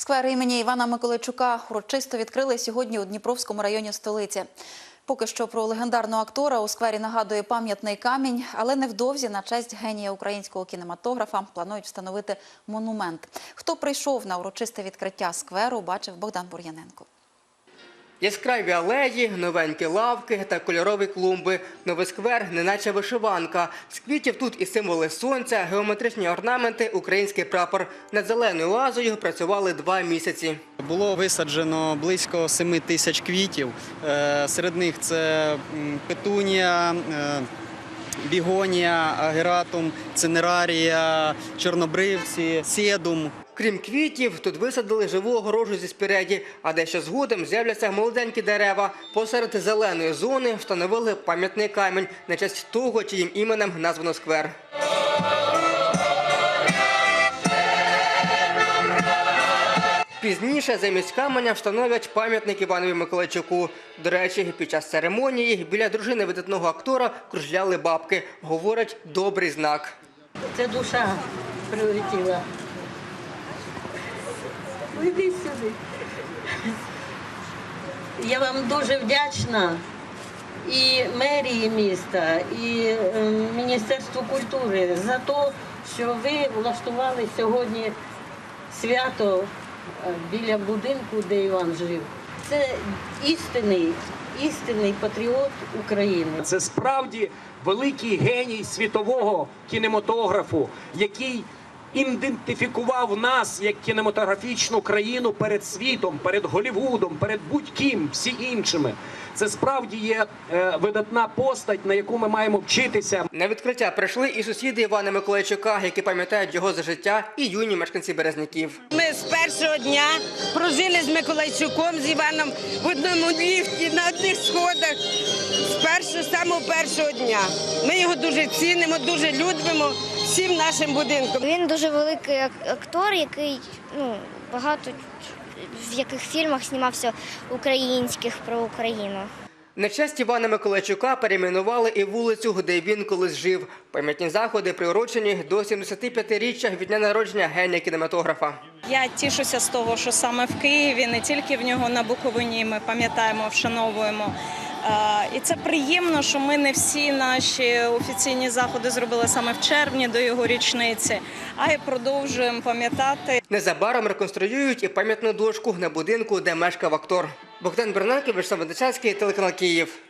Сквер імені Івана Миколайчука урочисто відкрили сьогодні у Дніпровському районі столиці. Поки що про легендарного актора у сквері нагадує пам'ятний камінь, але невдовзі на честь генія українського кінематографа планують встановити монумент. Хто прийшов на урочисте відкриття скверу, бачив Богдан Бур'яненко. Яскраві алеї, новенькі лавки та кольорові клумби. Новий сквер, неначе вишиванка. З квітів тут і символи сонця, геометричні орнаменти, український прапор. Над зеленою лазою працювали два місяці. Було висаджено близько 7 тисяч квітів. Е, Серед них це петунія, е, бігонія, агератум, цинерарія, чорнобривці, седум. Крім квітів, тут висадили живу огорожу зі спіреді, а дещо згодом з'являться молоденькі дерева. Посеред зеленої зони встановили пам'ятний камінь на честь того, чиїм іменем названо сквер. Пізніше замість каменя встановлять пам'ятник Іванові Миколайчуку. До речі, під час церемонії біля дружини видатного актора кружляли бабки. Говорять, добрий знак. Це душа прилетіла. Іди сюди. Я вам дуже вдячна і мерії міста, і е, Міністерству культури за те, що ви влаштували сьогодні свято біля будинку, де Іван жив. Це істинний, істинний патріот України. Це справді великий геній світового кінематографу, який ідентифікував нас як кінематографічну країну перед світом, перед Голівудом, перед будь-ким, всі іншими. Це справді є е, видатна постать, на яку ми маємо вчитися. На відкриття прийшли і сусіди Івана Миколайчука, які пам'ятають його за життя, і юні мешканці Березняків. Ми з першого дня прожили з Миколайчуком, з Іваном в одному ліфті, на одних сходах. З першого, самого першого дня. Ми його дуже цінимо, дуже любимо всім нашим будинком. Він дуже великий актор, який ну, багато в яких фільмах знімався українських про Україну. На честь Івана Миколайчука перейменували і вулицю, де він колись жив. Пам'ятні заходи приурочені до 75-річчя від дня народження генія кінематографа. Я тішуся з того, що саме в Києві, не тільки в нього на Буковині, ми пам'ятаємо, вшановуємо. Е, І це приємно, що ми не всі наші офіційні заходи зробили саме в червні до його річниці, а й продовжуємо пам'ятати Незабаром реконструюють і пам'ятну дошку на будинку, де мешкав актор. Богдан Бернаків, Самодичанський, телеканал Київ.